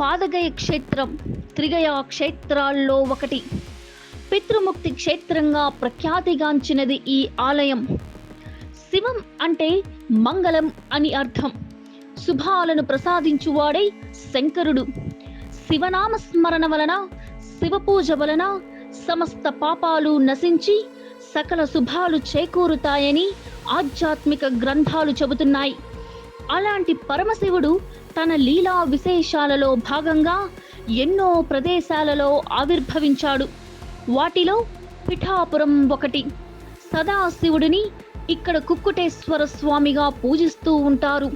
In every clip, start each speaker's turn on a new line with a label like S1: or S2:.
S1: పాదగయ క్షేత్రం త్రిగయ క్షేత్రాల్లో ఒకటి. పితృముక్తి క్షేత్రంగా ప్రఖ్యాతిగాంచినది ఈ ఆలయం. శివం అంటే మంగళం అని అర్థం. శుభాలను ప్రసాదించువాడై శంకరుడు. శివనామ స్మరణ వలన శివపూజ వలన సమస్త పాపాలు నశించి సకల శుభాలు చేకూరుతాయని ఆధ్యాత్మిక గ్రంథాలు చెబుతున్నాయి. అలాంటి పరమశివుడు తన లీలా విశేషాలలో భాగంగా ఎన్నో ప్రదేశాలలో ఆవిర్భవించాడు. వాటిలో పిఠాపురం ఒకటి. సదాశివుడిని ఇక్కడ కుక్కుటేశ్వర స్వామిగా పూజిస్తూ ఉంటారు.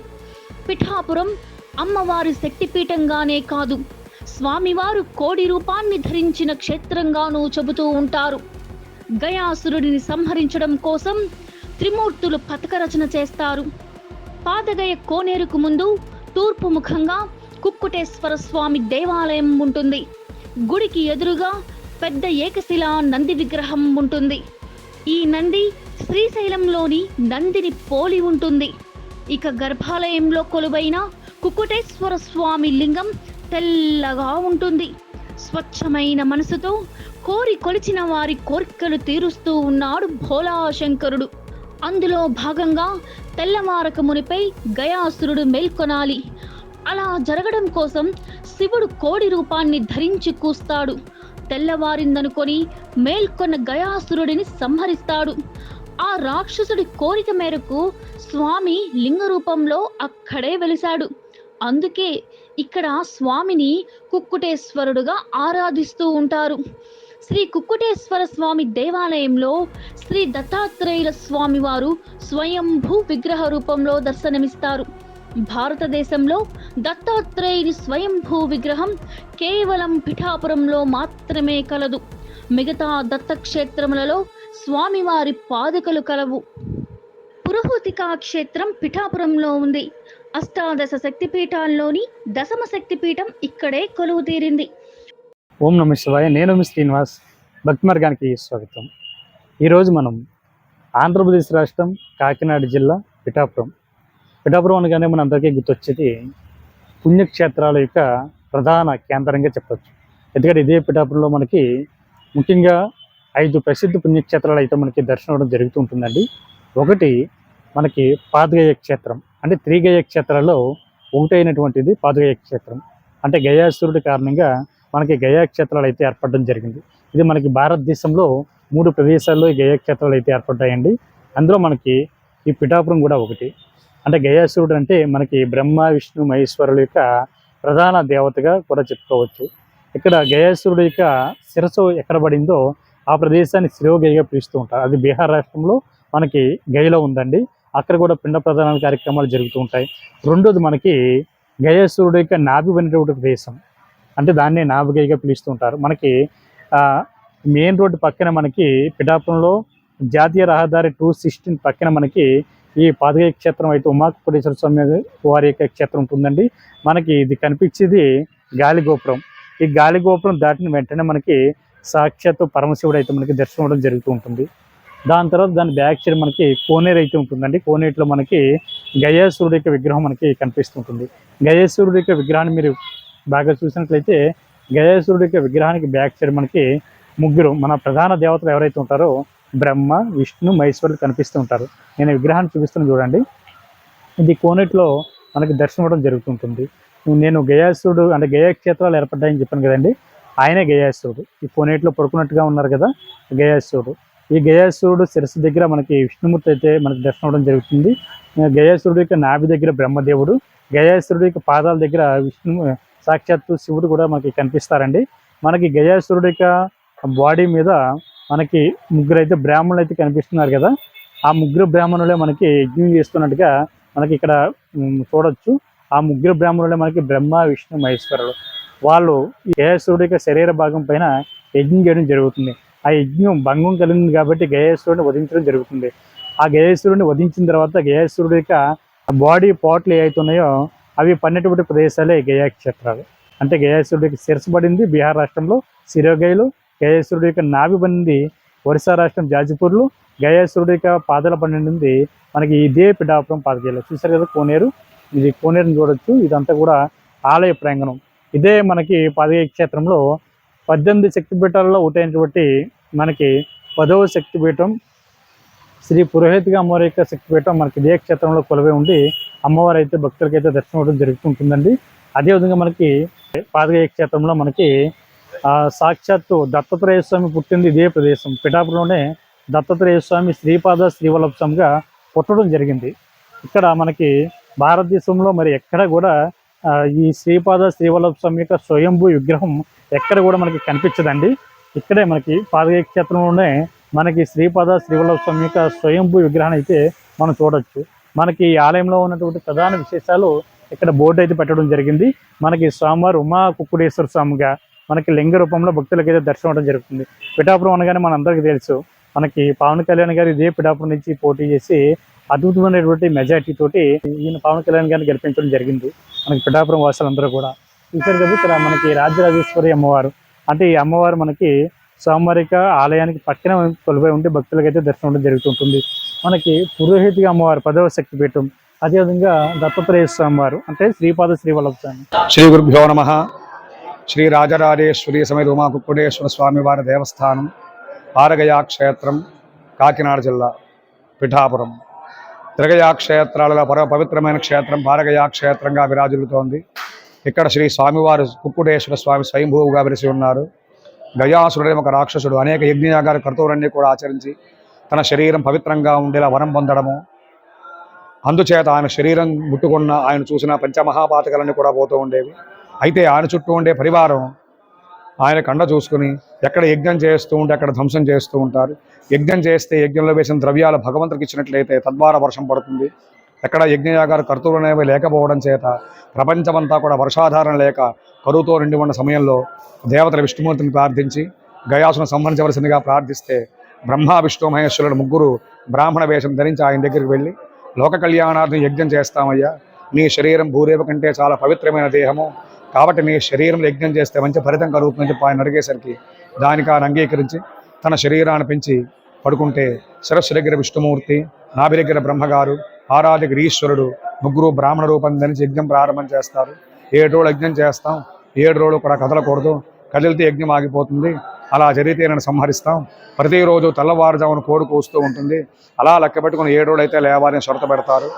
S1: పిఠాపురం అమ్మవారి శక్తిపీఠంగానే కాదు. స్వామివారు కోడి రూపాన్ని ధరించిన క్షేత్రంగానూ చెబుతూ ఉంటారు. గయాసురుడిని సంహరించడం కోసం త్రిమూర్తులు పథకరచన చేస్తారు. పాదగయ కోనేరుకు ముందు తూర్పు ముఖంగా కుక్కుటేశ్వర స్వామి దేవాలయం ఉంటుంది. గుడికి ఎదురుగా పెద్ద ఏకశిలా నంది విగ్రహం ఉంటుంది. ఈ నంది శ్రీశైలంలోని నందిని పోలి ఉంటుంది. ఇక గర్భాలయంలో కొలువైన కుక్కుటేశ్వర స్వామి లింగం తెల్లగా ఉంటుంది. స్వచ్ఛమైన మనసుతో కోరి కొలిచిన వారి కోరికలు తీరుస్తూ ఉన్నాడు భోలాశంకరుడు. అందులో భాగంగా తెల్లమారక మునిపై గయాసురుడు మేల్కొనాలి. అలా జరగడం కోసం శివుడు కోడి రూపాన్ని ధరించి కూస్తాడు. తెల్లవారిందనుకొని మేల్కొన్న గయాసురుడిని సంహరిస్తాడు. ఆ రాక్షసుడి కోరిక మేరకు స్వామి లింగ రూపంలో అక్కడే వెలిశాడు. అందుకే ఇక్కడ స్వామిని కుక్కుటేశ్వరుడుగా ఆరాధిస్తూ ఉంటారు. శ్రీ కుక్కుటేశ్వర స్వామి దేవాలయంలో శ్రీ దత్తాత్రేయుల స్వామి వారు స్వయంభూ విగ్రహ రూపంలో దర్శనమిస్తారు. భారతదేశంలో దత్తాత్రేయుని స్వయంభూ విగ్రహం కేవలం పిఠాపురంలో మాత్రమే కలదు. మిగతా దత్తక్షేత్రములలో స్వామివారి పాదుకలు కలవు. పురుహూతికా క్షేత్రం పిఠాపురంలో ఉంది. అష్టాదశ శక్తిపీఠాల్లోని దశమ శక్తిపీఠం ఇక్కడే కొలువు తీరింది
S2: ఓం నమ శివాయ. నేను మీ శ్రీనివాస్. భక్తి మార్గానికి స్వాగతం. ఈరోజు మనం ఆంధ్రప్రదేశ్ రాష్ట్రం కాకినాడ జిల్లా పిఠాపురం. పిఠాపురం అనగానే మన అందరికీ గుర్తొచ్చేది పుణ్యక్షేత్రాల యొక్క ప్రధాన కేంద్రంగా చెప్పచ్చు. ఎందుకంటే ఇదే పిఠాపురంలో మనకి ముఖ్యంగా ఐదు ప్రసిద్ధ పుణ్యక్షేత్రాలు అయితే మనకి దర్శనం అవడం జరుగుతూ ఉంటుందండి. ఒకటి మనకి పాదగయ క్షేత్రం. అంటే త్రిగయ క్షేత్రాల్లో ఒకటైనటువంటిది పాదగయ క్షేత్రం. అంటే గయాసురుడి కారణంగా మనకి గయాక్షేత్రాలు అయితే ఏర్పడడం జరిగింది. ఇది మనకి భారతదేశంలో మూడు ప్రదేశాల్లో ఈ అయితే ఏర్పడ్డాయండి. అందులో మనకి ఈ పిఠాపురం కూడా ఒకటి. అంటే గయాసురుడు అంటే మనకి బ్రహ్మ విష్ణు మహేశ్వరుల యొక్క ప్రధాన దేవతగా కూడా చెప్పుకోవచ్చు. ఇక్కడ గయాసురుడు యొక్క శిరస్సు ఎక్కడ పడిందో ఆ ప్రదేశాన్ని శిరోగయగా పిలుస్తూ ఉంటారు. అది బీహార్ రాష్ట్రంలో మనకి గయలో ఉందండి. అక్కడ కూడా పిండ ప్రధాన కార్యక్రమాలు జరుగుతూ ఉంటాయి. రెండోది మనకి గయాసురుడు యొక్క నాభి అనేటువంటి ప్రదేశం. అంటే దాన్నే నాభిగైగా పిలుస్తుంటారు. మనకి మెయిన్ రోడ్డు పక్కన మనకి పిఠాపురంలో జాతీయ రహదారి టూ సిక్స్టీన్ పక్కన మనకి ఈ పాదగయ క్షేత్రం అయితే ఉమాకుటేశ్వర స్వామి వారి యొక్క క్షేత్రం ఉంటుందండి. మనకి ఇది కనిపించేది గాలిగోపురం. ఈ గాలిగోపురం దాటిన వెంటనే మనకి సాక్షాత్ పరమశివుడు అయితే మనకి దర్శనం అవడం జరుగుతూ ఉంటుంది. దాని తర్వాత దాని బ్యాక్ సైడ్ మనకి కోనేరు అయితే ఉంటుందండి. కోనేరులో మనకి గయాసురుడు యొక్క విగ్రహం మనకి కనిపిస్తుంటుంది గయాసురుడు యొక్క విగ్రహాన్ని మీరు బాగా చూసినట్లయితే గజేశ్వరుడి యొక్క విగ్రహానికి బ్యాక్ సైడ్ మనకి ముగ్గురు మన ప్రధాన దేవతలు ఎవరైతే ఉంటారో బ్రహ్మ విష్ణు మహేశ్వరులు కనిపిస్తూ ఉంటారు. నేను విగ్రహాన్ని చూపిస్తున్న చూడండి. ఇది కోనేటిలో మనకి దర్శనం ఇవ్వడం జరుగుతుంటుంది. నేను గయాసురుడు అంటే గయా క్షేత్రాలు ఏర్పడ్డాయని చెప్పాను కదండి. ఆయనే గయాసురుడు ఈ కోనేటిలో పడుకున్నట్టుగా ఉన్నారు కదా గయాసురుడు ఈ గయాసురుడు శిరస్సు దగ్గర మనకి విష్ణుమూర్తి అయితే మనకి దర్శనం అవ్వడం జరుగుతుంది. గయాసురుడు యొక్క నాభి దగ్గర బ్రహ్మదేవుడు గయాసురుడు యొక్క పాదాల దగ్గర విష్ణు సాక్షాత్తు శివుడు కూడా మనకి కనిపిస్తారండి. మనకి గజాసురుడి యొక్క బాడీ మీద మనకి ముగ్గురు అయితే బ్రాహ్మణులు అయితే కనిపిస్తున్నారు కదా. ఆ ముగ్గురు బ్రాహ్మణులే మనకి యజ్ఞం చేస్తున్నట్టుగా మనకి ఇక్కడ చూడొచ్చు. ఆ ముగ్గురు బ్రాహ్మణులే మనకి బ్రహ్మ విష్ణు మహేశ్వరుడు వాళ్ళు ఈ యొక్క శరీర భాగం పైన యజ్ఞం చేయడం జరుగుతుంది. ఆ యజ్ఞం భంగం కలిగింది కాబట్టి గయేశ్వరుడిని వధించడం జరుగుతుంది. ఆ గయేశ్వరుడిని వధించిన తర్వాత గయేశ్వరుడి యొక్క బాడీ పాట్లు ఏ అవి పన్నెటువంటి ప్రదేశాలే గయా క్షేత్రాలు. అంటే గయాసురుడికి శిరస్సు పడింది బీహార్ రాష్ట్రంలో సిరోగైలు గయాసురుడి యొక్క నాభి పడింది ఒరిస్సా రాష్ట్రం జాజిపూర్లు గయాసురుడి యొక్క పాదల పన్నెండింది మనకి ఇదే పిడాపురం పాదగేలు చూసారు కదా కోనేరు? ఇది కోనేరుని చూడొచ్చు. ఇదంతా కూడా ఆలయ ప్రాంగణం. ఇదే మనకి పాదగయ క్షేత్రంలో పద్దెనిమిది శక్తిపీఠాలలో ఒకటైనటువంటి మనకి పదవ శక్తిపీఠం శ్రీ పురోహితిగా అమ్మవారి యొక్క శక్తిపీఠం మనకి ఇదే క్షేత్రంలో కొలవే ఉండి అమ్మవారు అయితే భక్తులకైతే దర్శనం అవడం జరుగుతుంటుందండి. అదేవిధంగా మనకి పాదగయ క్షేత్రంలో మనకి సాక్షాత్తు దత్తాత్రేయ స్వామి పుట్టింది ఇదే ప్రదేశం. పిఠాపురంలోనే దత్తాత్రేయ స్వామి శ్రీపాద శ్రీవల్లభ స్వామిగా పుట్టడం జరిగింది. ఇక్కడ మనకి భారతదేశంలో మరి ఎక్కడ కూడా ఈ శ్రీపాద శ్రీవల్లభ స్వామి యొక్క స్వయంభూ విగ్రహం ఎక్కడ కూడా మనకి కనిపించదండి. ఇక్కడే మనకి పాదగయ క్షేత్రంలోనే మనకి శ్రీపద శ్రీవల్లభ స్వామి యొక్క స్వయంభూ విగ్రహాన్ని అయితే మనం చూడొచ్చు. మనకి ఈ ఆలయంలో ఉన్నటువంటి ప్రధాన విశేషాలు ఇక్కడ బోర్డు అయితే పెట్టడం జరిగింది. మనకి స్వామివారు ఉమా కుక్కుడేశ్వర స్వామిగా మనకి లింగ రూపంలో భక్తులకైతే దర్శనం అవడం జరుగుతుంది. పిఠాపురం అనగానే మన అందరికీ తెలుసు. మనకి పవన్ కళ్యాణ్ గారు ఇదే పిఠాపురం నుంచి పోటీ చేసి అద్భుతమైనటువంటి మెజార్టీ తోటి ఈయన పవన్ కళ్యాణ్ గారిని గెలిపించడం జరిగింది. మనకి పిఠాపురం వాసులందరూ కూడా. చూసారు కదా ఇక్కడ మనకి రాజరాజేశ్వరి అమ్మవారు. అంటే ఈ అమ్మవారు మనకి సోమవారిక ఆలయానికి పక్కన కొలువై ఉంటే భక్తులకైతే దర్శనం అవడం జరుగుతుంటుంది. మనకి పురోహితిగా అమ్మవారు పదవ శక్తి పీఠం అదేవిధంగా దత్తాత్రేయ స్వామివారు అంటే శ్రీపాద శ్రీవల్లభ స్వామి
S3: శ్రీ గురుభ్యో నమ. శ్రీ రాజరాజేశ్వరి సమేత ఉమాకుక్కుడేశ్వర స్వామివారి దేవస్థానం పారగయాక్షేత్రం కాకినాడ జిల్లా పిఠాపురం. త్రిగయా క్షేత్రాలలో పరమ పవిత్రమైన క్షేత్రం పారగయా క్షేత్రంగా విరాజిల్లుతోంది. ఇక్కడ శ్రీ స్వామివారు కుక్కుడేశ్వర స్వామి స్వయంభూవుగా వెలిసి ఉన్నారు. గజాసురుడైన ఒక రాక్షసుడు. అనేక యజ్ఞయాగాల కర్తవులన్నీ కూడా ఆచరించి తన శరీరం పవిత్రంగా ఉండేలా వరం పొందడము. అందుచేత ఆయన శరీరం ముట్టుకున్న ఆయన చూసిన పంచమహాపాతకాలన్నీ కూడా పోతూ ఉండేవి. అయితే ఆయన చుట్టూ ఉండే పరివారం ఆయన కండ చూసుకుని ఎక్కడ యజ్ఞం చేస్తూ ఉంటే అక్కడ ధ్వంసం చేస్తూ ఉంటారు. యజ్ఞం చేస్తే యజ్ఞంలో వేసిన ద్రవ్యాలు భగవంతుడికి ఇచ్చినట్లయితే తద్వారా వర్షం పడుతుంది. ఎక్కడ యజ్ఞయాగాలు కర్తూలు అనేవి లేకపోవడం చేత ప్రపంచమంతా కూడా వర్షాధారణ లేక కరువుతో నిండి ఉన్న సమయంలో దేవతల విష్ణుమూర్తిని ప్రార్థించి గయాసును సంహరించవలసిందిగా ప్రార్థిస్తే బ్రహ్మ విష్ణు మహేశ్వరుడు ముగ్గురు బ్రాహ్మణ వేషం ధరించి ఆయన దగ్గరికి వెళ్ళి లోక కళ్యాణార్థం యజ్ఞం చేస్తామయ్యా. నీ శరీరం భూరేవ కంటే చాలా పవిత్రమైన దేహము. కాబట్టి నీ శరీరం యజ్ఞం చేస్తే మంచి ఫలితం కలుగుతుందని చెప్పి ఆయన అడిగేసరికి దానికి ఆయన అంగీకరించి తన శరీరాన్ని పెంచి పడుకుంటే శిరస్సు దగ్గర విష్ణుమూర్తి నాభి దగ్గర బ్రహ్మగారు ఆరా ఈశ్వరుడు ముగ్గురు బ్రాహ్మణ రూపం ధరించి యజ్ఞం ప్రారంభం చేస్తారు. ఏడు రోజులు యజ్ఞం చేస్తాం. ఏడు రోజులు కూడా కదలకూడదు. కదిలితే యజ్ఞం ఆగిపోతుంది. అలా జరిగితే నేను సంహరిస్తాం. ప్రతిరోజు తెల్లవారుజామున కోడి కూస్తూ ఉంటుంది. అలా లెక్క పెట్టుకుని ఏడు రోజులు అయితే లేవాలని షరత పెడతారు.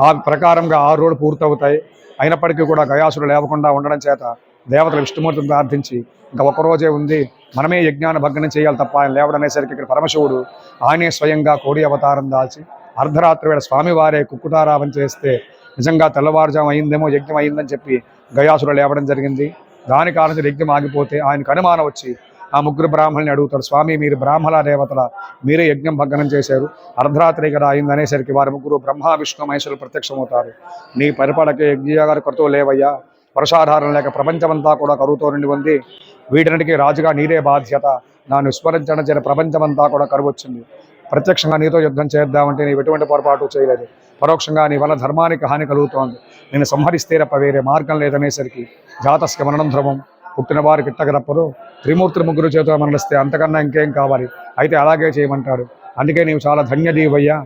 S3: ఆ ప్రకారంగా ఆరు రోజులు పూర్తవుతాయి. అయినప్పటికీ కూడా గయాసుడు లేవకుండా ఉండడం చేత దేవతలు విష్ణుమూర్తిని ప్రార్థించి ఇంకా ఒక రోజే ఉంది. మనమే యజ్ఞాన్ని భగ్నం చేయాలి తప్ప ఆయన లేవడనేసరికి ఇక్కడ పరమశివుడు ఆయనే స్వయంగా కోడి అవతారం దాల్చి అర్ధరాత్రి వేళ స్వామివారే కుక్కుటారావం చేస్తే నిజంగా తెల్లవారుజాము అయిందేమో యజ్ఞం అయిందని చెప్పి గయాసుడు లేవడం జరిగింది. దాని కారణం యజ్ఞం ఆగిపోతే ఆయనకు అనుమానం వచ్చి ఆ ముగ్గురు బ్రాహ్మణుని అడుగుతారు స్వామి మీరు బ్రాహ్మణ దేవతల మీరే యజ్ఞం భగ్నం చేశారు అర్ధరాత్రి కదా అయింది అనేసరికి వారి ముగ్గురు బ్రహ్మ విష్ణు మహేశ్వరులు ప్రత్యక్షమవుతారు. నీ పరిపాలక యజ్ఞగారి కరుతో లేవయ్యా. వర్షాధారం లేక ప్రపంచమంతా కూడా కరువుతో నిండి ఉంది. వీటన్నిటికీ రాజుగా నీరే బాధ్యత. నాను విస్మరించడం చేత ప్రపంచమంతా కూడా కరువు వచ్చింది. ప్రత్యక్షంగా నీతో యుద్ధం చేద్దామంటే నీవు ఎటువంటి పొరపాటు చేయలేదు. పరోక్షంగా నీ వల్ల ధర్మానికి హాని కలుగుతోంది. నేను సంహరిస్తే తప్ప వేరే మార్గం లేదనేసరికి జాతస్క మరణం ధ్రువం పుట్టిన వారికి ఇట్టక తప్పదు త్రిమూర్తులు ముగ్గురు చేత మరణిస్తే అంతకన్నా ఇంకేం కావాలి? అయితే అలాగే చేయమంటాడు. అందుకే నీవు చాలా ధన్యదీవయ్యా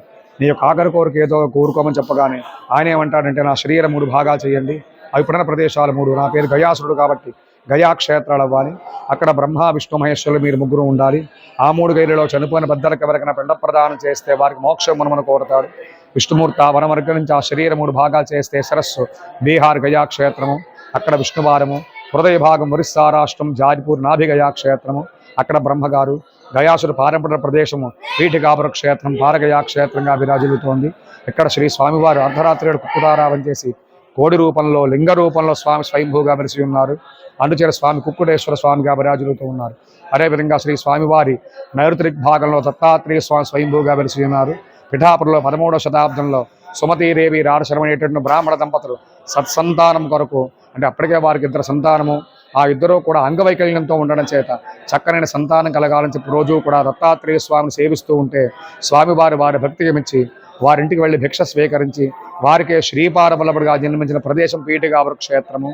S3: నీ యొక్క ఆఖరి కోరిక ఏదో కోరుకోమని చెప్పగానే ఆయన ఏమంటాడంటే నా శరీరం మూడు భాగాలు చేయండి. అవి పునర ప్రదేశాలు మూడు. నా పేరు గయాసురుడు కాబట్టి గయా క్షేత్రాలు అవ్వాలి అక్కడ బ్రహ్మ విష్ణు మహేశ్వరులు మీరు ముగ్గురు ఉండాలి. ఆ మూడు గైలలో చనిపోయిన పెద్దలకు ఎవరికైనా పిండ ప్రదానం చేస్తే వారికి మోక్షం మనమను కోరుతాడు. విష్ణుమూర్తి ఆ వనమర్గ నుంచి ఆ శరీరం మూడు భాగాలు చేస్తే సరస్సు బీహార్ గయా క్షేత్రము అక్కడ విష్ణువారము హృదయ భాగం ఒరిస్సా రాష్ట్రం జాజ్పూర్ నాభిగయా క్షేత్రము అక్కడ బ్రహ్మగారు గయాసుడు పారంపర ప్రదేశము పీఠికాపుర క్షేత్రం పారగయా క్షేత్రంగా విరాజిల్లుతోంది. ఇక్కడ శ్రీ స్వామివారు అర్ధరాత్రి కుక్కుతారావం చేసి కోడి రూపంలో లింగ రూపంలో స్వామి స్వయంభూగా వెలిసి ఉన్నారు. అందుచేత స్వామి కుక్కుటేశ్వర స్వామిగా విరాజులుతూ ఉన్నారు. అదేవిధంగా శ్రీ స్వామివారి నైరుతి భాగంలో దత్తాత్రేయ స్వామి స్వయంభూగా వెలిసి ఉన్నారు. పిఠాపురలో పదమూడవ శతాబ్దంలో సుమతీదేవి రాడశరమనేటటువంటి బ్రాహ్మణ దంపతులు సత్సంతానం కొరకు అంటే అప్పటికే వారికి ఇద్దరు సంతానము ఆ ఇద్దరు కూడా అంగవైకల్యంతో ఉండడం చేత చక్కనైన సంతానం కలగాలని చెప్పి రోజు కూడా దత్తాత్రేయ స్వామిని సేవిస్తూ ఉంటే స్వామివారి వారి భక్తికి మెచ్చి వారింటికి వెళ్ళి భిక్ష స్వీకరించి వారికే శ్రీపారబలపుడిగా జన్మించిన ప్రదేశం పీఠిగావర క్షేత్రము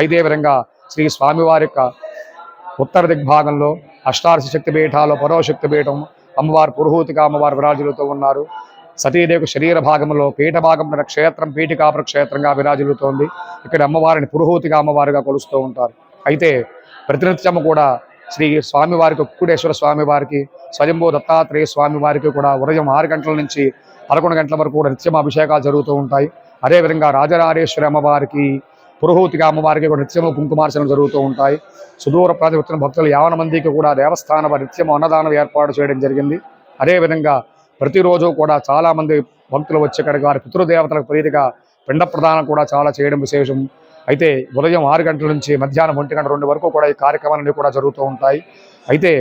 S3: అయితే విధంగా శ్రీ స్వామివారి యొక్క ఉత్తర దిగ్భాగంలో అష్టారసి శక్తి పీఠాలు పరోశక్తి పీఠం అమ్మవారు పురుహూతిగా అమ్మవారు విరాజులుతో ఉన్నారు. సతీదేవి శరీర భాగంలో పీఠ భాగం క్షేత్రం పీఠికాపుర క్షేత్రంగా విరాజిల్లుతోంది. ఇక్కడ అమ్మవారిని పురుహూతిగా అమ్మవారిగా కొలుస్తూ ఉంటారు. అయితే ప్రతినిత్యము కూడా శ్రీ స్వామివారికి కుక్కుడేశ్వర స్వామి వారికి స్వయంభూ దత్తాత్రేయ స్వామి వారికి కూడా ఉదయం ఆరు గంటల నుంచి పదకొండు గంటల వరకు కూడా నిత్యం అభిషేకాలు జరుగుతూ ఉంటాయి. అదేవిధంగా రాజరాజేశ్వరి అమ్మవారికి పురోహూతిగా అమ్మవారికి కూడా నిత్యము కుంకుమార్చనలు జరుగుతూ ఉంటాయి. సుదూర ప్రాంతం వచ్చిన భక్తులు యావన మందికి కూడా దేవస్థాన నిత్యం అన్నదానం ఏర్పాటు చేయడం జరిగింది. అదేవిధంగా ప్రతిరోజు కూడా చాలామంది భక్తులు వచ్చి వారి పితృదేవతలకు ప్రీతిగా పిండ ప్రదానం కూడా చాలా చేయడం విశేషం. అయితే ఉదయం ఆరు గంటల నుంచి మధ్యాహ్నం ఒంటి గంట రెండు వరకు కూడా ఈ కార్యక్రమాలన్నీ కూడా జరుగుతూ ఉంటాయి. అయితే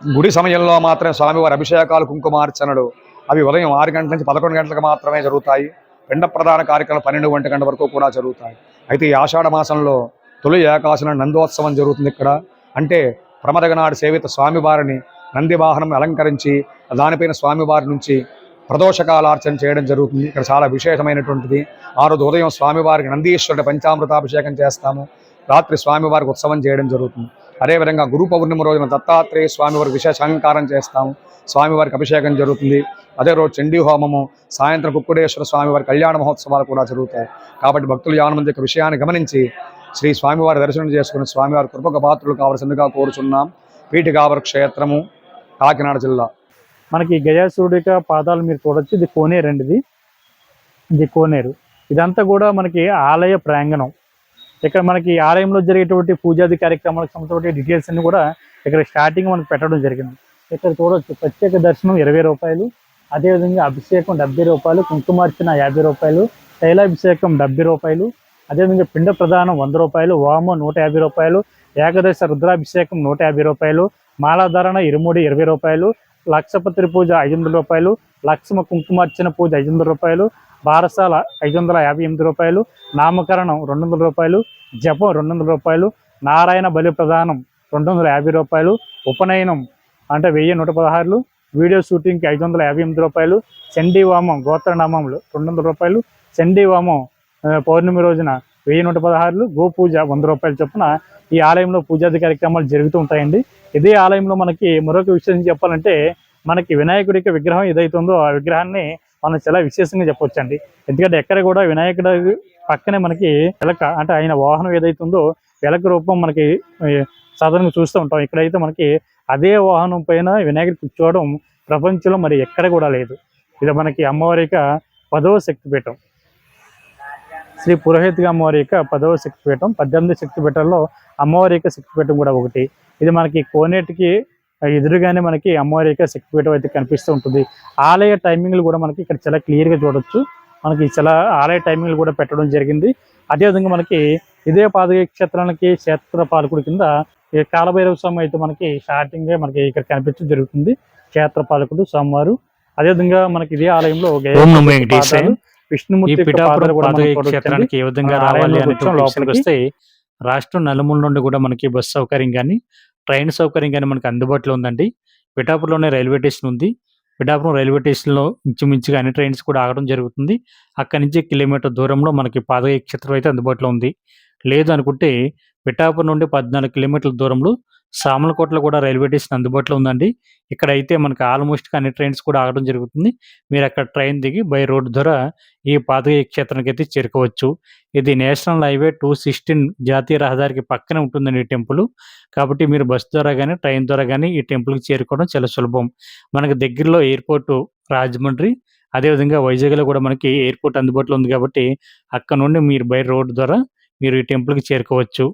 S3: గుడి సమయంలో మాత్రమే స్వామివారి అభిషేకాలు కుంకుమార్చనలు అవి ఉదయం ఆరు గంటల నుంచి పదకొండు గంటలకు మాత్రమే జరుగుతాయి. పిండ ప్రధాన కార్యక్రమం పన్నెండు గంట గంట వరకు కూడా జరుగుతాయి. అయితే ఈ ఆషాఢ మాసంలో తొలి ఏకాశన నందోత్సవం జరుగుతుంది ఇక్కడ. అంటే ప్రమదగనాడు సేవిత స్వామివారిని నంది వాహనం అలంకరించి దానిపైన స్వామివారి నుంచి ప్రదోషకాలార్చన చేయడం జరుగుతుంది. ఇక్కడ చాలా విశేషమైనటువంటిది. ఆ రోజు ఉదయం స్వామివారికి నందీశ్వరుడి పంచామృతాభిషేకం చేస్తాము. రాత్రి స్వామివారికి ఉత్సవం చేయడం జరుగుతుంది. అదేవిధంగా గురు పౌర్ణమి రోజున దత్తాత్రేయ స్వామివారికి విశేష అలంకారం చేస్తాము. స్వామివారికి అభిషేకం జరుగుతుంది. అదే రోజు చండీ హోమము సాయంత్రం కుక్కుడేశ్వర స్వామివారి కళ్యాణ మహోత్సవాలు కూడా జరుగుతాయి. కాబట్టి భక్తులు యావన యొక్క విషయాన్ని గమనించి శ్రీ స్వామివారి దర్శనం చేసుకుని స్వామివారి కృపక పాత్రలు కావలసిందిగా కోరుచున్నాం. పీఠికావర క్షేత్రము కాకినాడ జిల్లా.
S2: మనకి గజాసూడిక పాదాలు మీరు చూడొచ్చు. ఇది కోనేరు అండి ఇది. ఇది కోనేరు. ఇదంతా కూడా మనకి ఆలయ ప్రాంగణం. ఇక్కడ మనకి ఆలయంలో జరిగేటువంటి పూజాది కార్యక్రమాలకు సంబంధించిన డీటెయిల్స్ అన్ని కూడా ఇక్కడ స్టార్టింగ్ మనకి పెట్టడం జరిగింది. ఇక్కడ చూడొచ్చు ప్రత్యేక దర్శనం ఇరవై రూపాయలు అదేవిధంగా అభిషేకం డెబ్బై రూపాయలు కుంకుమార్చన యాభై రూపాయలు తైలాభిషేకం డెబ్బై రూపాయలు అదేవిధంగా పిండ ప్రదానం వంద రూపాయలు వామ నూట యాభై రూపాయలు ఏకదశ రుద్రాభిషేకం నూట యాభై రూపాయలు మాలాధారణ ఇరుముడి ఇరవై రూపాయలు లక్షపత్రి పూజ ఐదు వందల రూపాయలు లక్ష్మ కుంకుమార్చన పూజ ఐదు వందల రూపాయలు బారసాల ఐదు వందల యాభై ఎనిమిది రూపాయలు నామకరణం రెండు వందల రూపాయలు జపం రెండు వందల రూపాయలు నారాయణ బలి ప్రదానం రెండు వందల యాభై రూపాయలు ఉపనయనం అంటే వెయ్యి నూట పదహారులు వీడియో షూటింగ్కి ఐదు వందల యాభై ఎనిమిది రూపాయలు చండీవామం గోత్రనామంలో రెండు వందల రూపాయలు చండీవామం పౌర్ణమి రోజున వెయ్యి నూట పదహారులు గోపూజ వంద రూపాయల చొప్పున ఈ ఆలయంలో పూజాది కార్యక్రమాలు జరుగుతూ ఉంటాయండి. ఇదే ఆలయంలో మనకి మరొక విషయం చెప్పాలంటే మనకి వినాయకుడి విగ్రహం ఏదైతుందో ఆ విగ్రహాన్ని మనం చాలా విశేషంగా చెప్పొచ్చండి. ఎందుకంటే ఎక్కడ కూడా వినాయకుడు పక్కనే మనకి వెలక అంటే ఆయన వాహనం ఏదైతుందో వెలక రూపం మనకి సాధారణంగా చూస్తూ ఉంటాం. ఇక్కడైతే మనకి అదే వాహనం పైన వినాయకుడు కూర్చోవడం ప్రపంచంలో మరి ఎక్కడ కూడా లేదు. ఇది మనకి అమ్మవారి యొక్క పదవ శక్తిపీఠం. శ్రీ పురోహిత్ అమ్మవారి యొక్క పదవ శక్తిపీఠం. పద్దెనిమిది శక్తిపీఠంలో అమ్మవారి యొక్క శక్తిపీఠం కూడా ఒకటి. ఇది మనకి కోనేటికి ఎదురుగానే మనకి అమ్మవారి యొక్క శక్తిపీఠం అయితే కనిపిస్తూ ఉంటుంది. ఆలయ టైమింగ్లు కూడా మనకి ఇక్కడ చాలా క్లియర్గా చూడొచ్చు. మనకి చాలా ఆలయ టైమింగ్లు కూడా పెట్టడం జరిగింది. అదేవిధంగా మనకి ఇదే పాదయ క్షేత్రానికి క్షేత్ర పాలకుడి కింద ఈ కాలభైరవ స్వామి అయితే మనకి స్టార్టింగ్ మనకి ఇక్కడ కనిపించడం జరుగుతుంది. క్షేత్ర పాలకుడు స్వామివారు. అదేవిధంగా మనకి ఇదే ఆలయంలో విష్ణుమూర్తి.
S4: క్షేత్రానికి ఏ విధంగా రావాలి అనే వస్తే రాష్ట్రం నలుమూల నుండి కూడా మనకి బస్సు సౌకర్యం కానీ ట్రైన్ సౌకర్యం కానీ మనకి అందుబాటులో ఉందండి. పిఠాపురంలోనే రైల్వే స్టేషన్ ఉంది. పిఠాపురం రైల్వే స్టేషన్లో ఇంచుమించుగా అన్ని ట్రైన్స్ కూడా ఆగడం జరుగుతుంది. అక్కడి నుంచి కిలోమీటర్ దూరంలో మనకి పాదగయ క్షేత్రం అయితే అందుబాటులో ఉంది. లేదు అనుకుంటే పిఠాపురం నుండి పద్నాలుగు కిలోమీటర్ల దూరంలో సామలకోటలో కూడా రైల్వే స్టేషన్ అందుబాటులో ఉందండి. ఇక్కడ అయితే మనకి ఆల్మోస్ట్ అన్ని ట్రైన్స్ కూడా ఆగడం జరుగుతుంది. మీరు అక్కడ ట్రైన్ దిగి బై రోడ్ ద్వారా ఈ పాదగయ క్షేత్రానికి అయితే చేరుకోవచ్చు. ఇది నేషనల్ హైవే టూ సిక్స్టీన్ జాతీయ రహదారికి పక్కనే ఉంటుందండి ఈ టెంపుల్. కాబట్టి మీరు బస్ ద్వారా కానీ ట్రైన్ ద్వారా కానీ ఈ టెంపుల్కి చేరుకోవడం చాలా సులభం. మనకి దగ్గరలో ఎయిర్పోర్ట్ రాజమండ్రి అదేవిధంగా వైజాగ్లో కూడా మనకి ఎయిర్పోర్ట్ అందుబాటులో ఉంది కాబట్టి అక్కడ నుండి మీరు బై రోడ్ ద్వారా మీరు ఈ టెంపుల్కి చేరుకోవచ్చు.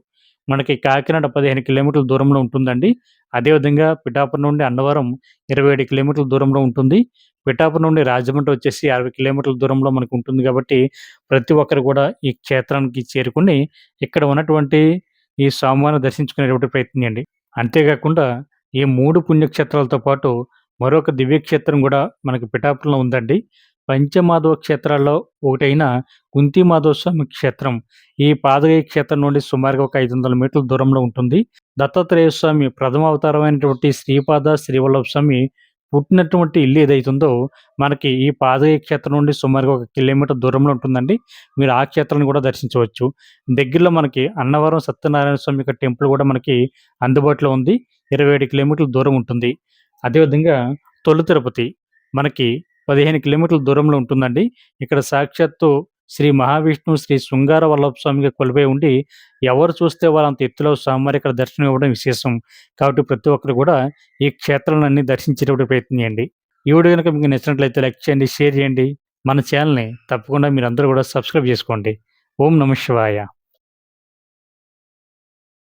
S4: మనకి కాకినాడ పదిహేను కిలోమీటర్ల దూరంలో ఉంటుందండి. అదేవిధంగా పిఠాపురం నుండి అన్నవరం ఇరవై ఏడు కిలోమీటర్ల దూరంలో ఉంటుంది. పిఠాపురం నుండి రాజమండ్రి వచ్చేసి అరవై కిలోమీటర్ల దూరంలో మనకు ఉంటుంది కాబట్టి ప్రతి ఒక్కరు కూడా ఈ క్షేత్రానికి చేరుకుని ఇక్కడ ఉన్నటువంటి ఈ స్వామివారిని దర్శించుకునేటువంటి ప్రయత్నం చేయండి. అంతేకాకుండా ఈ మూడు పుణ్యక్షేత్రాలతో పాటు మరొక దివ్యక్షేత్రం కూడా మనకి పిఠాపురంలో ఉందండి. పంచమాధవ క్షేత్రాల్లో ఒకటైన కుంతి మాధవ స్వామి క్షేత్రం. ఈ పాదగయ క్షేత్రం నుండి సుమారుగా ఒక ఐదు వందల మీటర్ల దూరంలో ఉంటుంది. దత్తాత్రేయ స్వామి ప్రథమ అవతారమైనటువంటి శ్రీపాద శ్రీవల్లభ స్వామి పుట్టినటువంటి ఇల్లు ఏదైతుందో మనకి ఈ పాదగయ క్షేత్రం నుండి సుమారుగా ఒక కిలోమీటర్ దూరంలో ఉంటుందండి. మీరు ఆ క్షేత్రాన్ని కూడా దర్శించవచ్చు. దగ్గరలో మనకి అన్నవరం సత్యనారాయణ స్వామి యొక్క టెంపుల్ కూడా మనకి అందుబాటులో ఉంది. ఇరవై ఏడు కిలోమీటర్ల దూరం ఉంటుంది. అదేవిధంగా తొలి తిరుపతి మనకి పదిహేను కిలోమీటర్ల దూరంలో ఉంటుందండి. ఇక్కడ సాక్షాత్తు శ్రీ మహావిష్ణువు శ్రీ శృంగార వల్లభ స్వామిగా కొలిపోయి ఉండి ఎవరు చూస్తే వాళ్ళంత ఎత్తులో స్వామివారి ఇక్కడ దర్శనం ఇవ్వడం విశేషం. కాబట్టి ప్రతి ఒక్కరు కూడా ఈ క్షేత్రాలన్నీ దర్శించేటప్పుడు ప్రయత్నం చేయండి ఈ వీడియో కనుక మీకు నచ్చినట్లయితే లైక్ చేయండి షేర్ చేయండి. మన ఛానల్ని తప్పకుండా మీరు అందరూ కూడా సబ్స్క్రైబ్ చేసుకోండి. ఓం నమ శివాయ.